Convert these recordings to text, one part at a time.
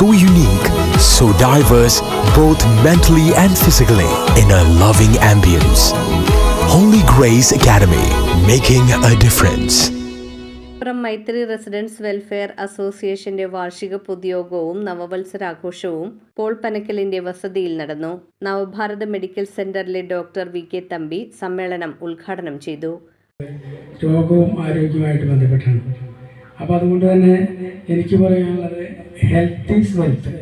so unique, so diverse, both mentally and physically, in a loving ambience. Holy Grace Academy, making a difference. Malappuram Maithri residents welfare അസോസിയേഷന്റെ വാർഷിക പൊതുയോഗവും നവവത്സരാഘോഷവും Paul പനക്കലിന്റെ വസതിയിൽ നടന്നു Navabharat medical സെന്ററിലെ ഡോക്ടർ വി കെ തമ്പി സമ്മേളനം ഉദ്ഘാടനം ചെയ്തു രോഗവും ആരോഗ്യവുമായിട്ട് ബന്ധപ്പെട്ടാണ് അപ്പോൾ അതുകൊണ്ട് തന്നെ എനിക്ക് പറയാനുള്ളത് ഹെൽത്ത് ഈസ് വെൽത്ത്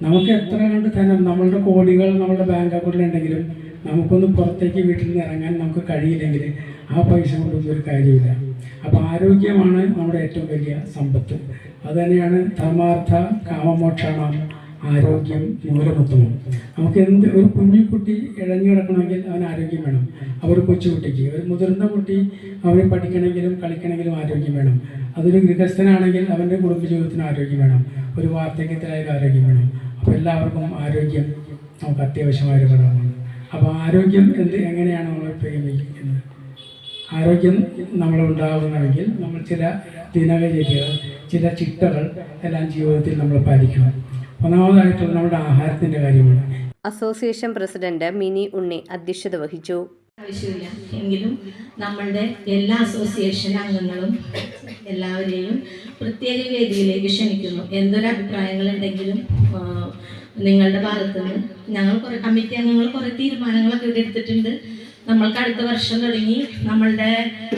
നമുക്ക് എത്ര കണ്ട് തന്നെ നമ്മളുടെ കോടികൾ നമ്മുടെ ബാങ്ക് അക്കൗണ്ടിൽ ഉണ്ടെങ്കിലും നമുക്കൊന്ന് പുറത്തേക്ക് വീട്ടിൽ നിന്ന് ഇറങ്ങാൻ നമുക്ക് കഴിയില്ലെങ്കിൽ ആ പൈസ കൊണ്ടൊന്നും ഒരു കാര്യമില്ല അപ്പോൾ ആരോഗ്യമാണ് നമ്മുടെ ഏറ്റവും വലിയ സമ്പത്ത്. അതുതന്നെയാണ് ധർമാർത്ഥ കാമമോക്ഷണം. ആരോഗ്യം മൂലമൊത്തമം നമുക്ക് എന്ത് ഒരു കുഞ്ഞു കുട്ടി ഇഴഞ്ഞു കിടക്കണമെങ്കിൽ അവന് ആരോഗ്യം വേണം. അവർ കൊച്ചുകുട്ടിക്ക് ഒരു മുതിർന്ന കുട്ടി അവന് പഠിക്കണമെങ്കിലും കളിക്കണമെങ്കിലും ആരോഗ്യം വേണം. അതൊരു ഗൃഹസ്ഥനാണെങ്കിൽ അവന്റെ കുടുംബജീവിതത്തിന് ആരോഗ്യം വേണം. ഒരു വാർദ്ധക്യത്തിലായാലും ആരോഗ്യം വേണം. അപ്പോൾ എല്ലാവർക്കും ആരോഗ്യം നമുക്ക് അത്യാവശ്യമായ ഒരു ഘടകമാണ്. അപ്പോൾ ആരോഗ്യം എന്ത് എങ്ങനെയാണ് നമ്മൾ പ്രേമിക്കുന്നത് ആരോഗ്യം നമ്മൾ ഉണ്ടാകുന്നതെങ്കിൽ നമ്മൾ ചില ദിനചര്യകൾ ചില ചിട്ടകൾ എല്ലാം ജീവിതത്തിൽ നമ്മൾ പാലിക്കണം. ഒന്നാമതായിട്ടുള്ള നമ്മുടെ ആഹാരത്തിന്റെ കാര്യമാണ്. അസോസിയേഷൻ പ്രസിഡന്റ് മിനി ഉണ്ണി അധ്യക്ഷത വഹിച്ചു. ആവശ്യമില്ല. എങ്കിലും നമ്മളുടെ എല്ലാ അസോസിയേഷൻ അംഗങ്ങളും എല്ലാവരെയും പ്രത്യേക വേദിയിലേക്ക് ക്ഷണിക്കുന്നു. എന്തൊരു അഭിപ്രായങ്ങളുണ്ടെങ്കിലും നിങ്ങളുടെ ഭാഗത്ത് നിന്ന് ഞങ്ങൾ കുറേ കമ്മിറ്റി അംഗങ്ങൾ കുറേ തീരുമാനങ്ങളൊക്കെ ഇവിടെ എടുത്തിട്ടുണ്ട്. നമ്മൾക്ക് അടുത്ത വർഷം തുടങ്ങി നമ്മളുടെ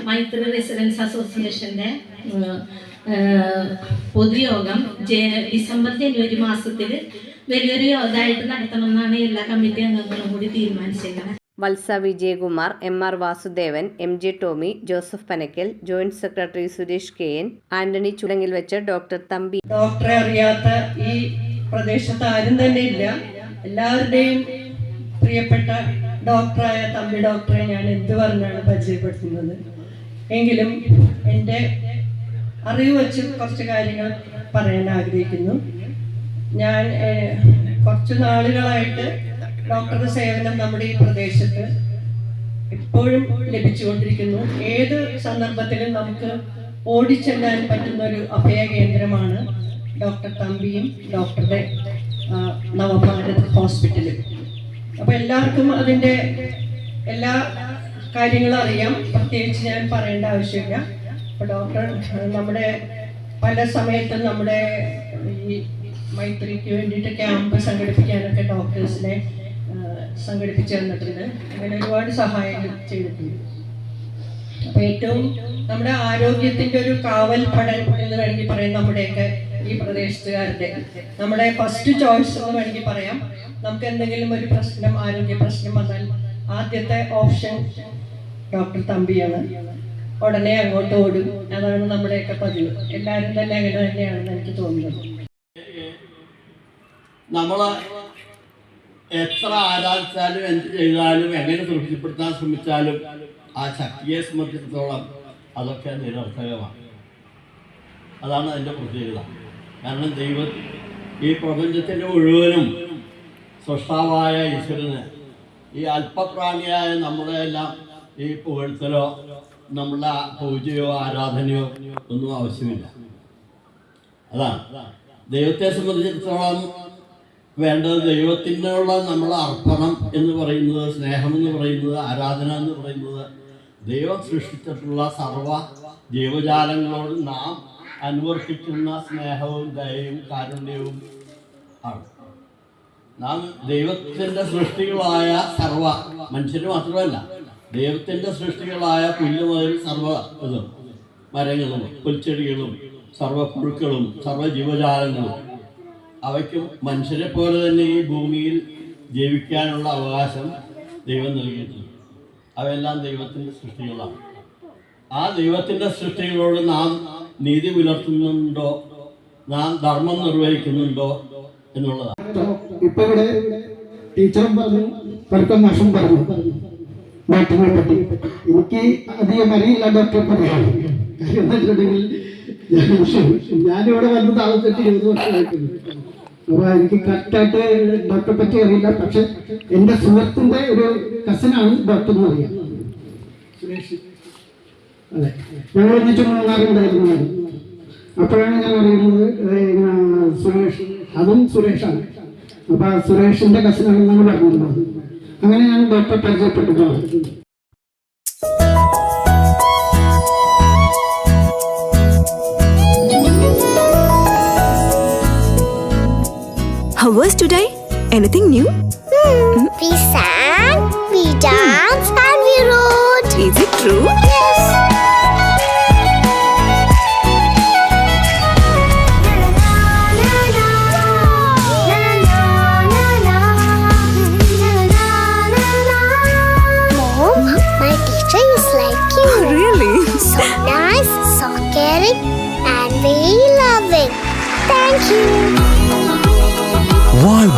മൈത്രി റെസിഡൻസ് അസോസിയേഷന്റെ പൊതുയോഗം ഡിസംബർ ജനുവരി മാസത്തിൽ വലിയൊരു യോഗമായിട്ട് നടത്തണമെന്നാണ് എല്ലാ കമ്മിറ്റി അംഗങ്ങളും കൂടി തീരുമാനിച്ചേക്കുന്നത് Valsa Vijayakumar M R Vasudevan M J Tomy Joseph Panakkal joint secretary Suresh K N Antony ചുടങ്ങിൽ വെച്ച ഡോക്ടർ തമ്പി. ഡോക്ടറെ അറിയാത്ത ഈ പ്രദേശത്ത് ആരും തന്നെ ഇല്ല. എല്ലാവരുടെയും പ്രിയപ്പെട്ട ഡോക്ടറായ തമ്പി ഡോക്ടറെ ഞാൻ എന്ത് പറഞ്ഞാണ് പരിചയപ്പെടുത്തുന്നത്? എങ്കിലും എന്റെ അറിവ് വെച്ച് കുറച്ച് കാര്യങ്ങൾ പറയാൻ ആഗ്രഹിക്കുന്നു. ഞാൻ കുറച്ച് നാളുകളായിട്ട് ഡോക്ടറുടെ സേവനം നമ്മുടെ ഈ പ്രദേശത്ത് ഇപ്പോഴും ലഭിച്ചുകൊണ്ടിരിക്കുന്നു. ഏത് സന്ദർഭത്തിലും നമുക്ക് ഓടിച്ചെല്ലാൻ പറ്റുന്ന ഒരു അഭയ കേന്ദ്രമാണ് ഡോക്ടർ തമ്പിയും ഡോക്ടറുടെ നവഭാരത് ഹോസ്പിറ്റലും. അപ്പോൾ എല്ലാവർക്കും അതിന്റെ എല്ലാ കാര്യങ്ങളും അറിയാം. പ്രത്യേകിച്ച് ഞാൻ പറയേണ്ട ആവശ്യമില്ല. ഡോക്ടർ നമ്മുടെ പല സമയത്തും നമ്മുടെ ഈ മൈത്രിക്ക് വേണ്ടിയിട്ട് ക്യാമ്പ് സംഘടിപ്പിക്കാനൊക്കെ ഡോക്ടേഴ്സിനെ സംഘടിപ്പിച്ചു തന്നിട്ടുണ്ട്. അങ്ങനെ ഒരുപാട് സഹായങ്ങൾ ചെയ്തിട്ടുണ്ട്. അപ്പൊ ഏറ്റവും നമ്മുടെ ആരോഗ്യത്തിന്റെ ഒരു കാവൽ പടൽ എന്ന് വേണമെങ്കിൽ പറയാം നമ്മുടെയൊക്കെ ഈ പ്രദേശത്തുകാരുടെ. നമ്മുടെ ഫസ്റ്റ് ചോയ്സ് എന്ന് വേണമെങ്കിൽ പറയാം. നമുക്ക് എന്തെങ്കിലും ഒരു പ്രശ്നം ആരോഗ്യ പ്രശ്നം വന്നാൽ ആദ്യത്തെ ഓപ്ഷൻ ഡോക്ടർ തമ്പിയാണ്. ഉടനെ അങ്ങോട്ട് ഓടും. അതാണ് നമ്മുടെയൊക്കെ പതിവ്. എല്ലാവരും തന്നെ അങ്ങനെ തന്നെയാണെന്ന് എനിക്ക് തോന്നുന്നത്. നമ്മൾ എത്ര ആരാധിച്ചാലും എന്ത് ചെയ്താലും എങ്ങനെ തൃപ്തിപ്പെടുത്താൻ ശ്രമിച്ചാലും ആ ശക്തിയെ സംബന്ധിച്ചിടത്തോളം അതൊക്കെ നിരർത്ഥകമാണ്. അതാണ് അതിന്റെ പ്രത്യേകത. കാരണം ദൈവം ഈ പ്രപഞ്ചത്തിന്റെ മുഴുവനും സൃഷ്ടാവായ ഈശ്വരന് ഈ അല്പപ്രാണിയായ നമ്മളെല്ലാം ഈ പുകഴ്ത്തലോ നമ്മളുടെ പൂജയോ ആരാധനയോ ഒന്നും ആവശ്യമില്ല. അതാണ്. ദൈവത്തെ സംബന്ധിച്ചിടത്തോളം വേണ്ടത് ദൈവത്തിനുള്ള നമ്മളെ അർപ്പണം എന്ന് പറയുന്നത് സ്നേഹം എന്ന് പറയുന്നത് ആരാധന എന്ന് പറയുന്നത് ദൈവം സൃഷ്ടിച്ചിട്ടുള്ള സർവ ജീവജാലങ്ങളോട് നാം അനുവർത്തിക്കുന്ന സ്നേഹവും ദയയും കാരുണ്യവും ആണ്. നാം ദൈവത്തിന്റെ സൃഷ്ടികളായ സർവ മനുഷ്യർ മാത്രമല്ല ദൈവത്തിന്റെ സൃഷ്ടികളായ പുല്ല് മുതൽ സർവ ഇതും മരങ്ങളും പുൽച്ചെടികളും സർവ പുഴുക്കളും സർവ ജീവജാലങ്ങളും അവയ്ക്കും മനുഷ്യരെ പോലെ തന്നെ ഈ ഭൂമിയിൽ ജീവിക്കാനുള്ള അവകാശം ദൈവം നൽകിയിട്ടുണ്ട്. അവയെല്ലാം ദൈവത്തിന്റെ സൃഷ്ടികളാണ്. ആ ദൈവത്തിന്റെ സൃഷ്ടികളോട് നാം നീതി പുലർത്തുന്നുണ്ടോ? നാം ധർമ്മം നിർവഹിക്കുന്നുണ്ടോ എന്നുള്ളതാണ്. ഇപ്പൊ ഇവിടെ ടീച്ചറും പറഞ്ഞു പലർക്കും നഷ്ടം പറഞ്ഞു. ഡോക്ടറിനെ പറ്റി എനിക്ക് അധികം അറിയില്ല ഡോക്ടറെ പറയാൻ കാര്യം എന്താ വെച്ചിട്ടുണ്ടെങ്കിൽ ഞാനിവിടെ വന്ന് താമസിച്ചിട്ട് ഇരുപത് വർഷമായിട്ടുണ്ട്. അപ്പൊ എനിക്ക് കറക്റ്റായിട്ട് ഡോക്ടറെ പറ്റി അറിയില്ല. പക്ഷെ എന്റെ സുഹൃത്തിന്റെ ഒരു കസനാണ് ഡോക്ടർ എന്ന് അറിയാം അതെ. ഞങ്ങൾ ഒന്നിച്ച് മൂന്നാറുണ്ടായിരുന്നു. അപ്പോഴാണ് ഞാൻ അറിയുന്നത് സുരേഷ്. അതും സുരേഷാണ്. അപ്പൊ സുരേഷിന്റെ കസനാണ് നമ്മൾ പറഞ്ഞിരുന്നത്. അങ്ങനെയാണ് ഡോക്ടറെ പരിചയപ്പെട്ടിട്ടുള്ളത് How was today? Anything new? We sang, we danced,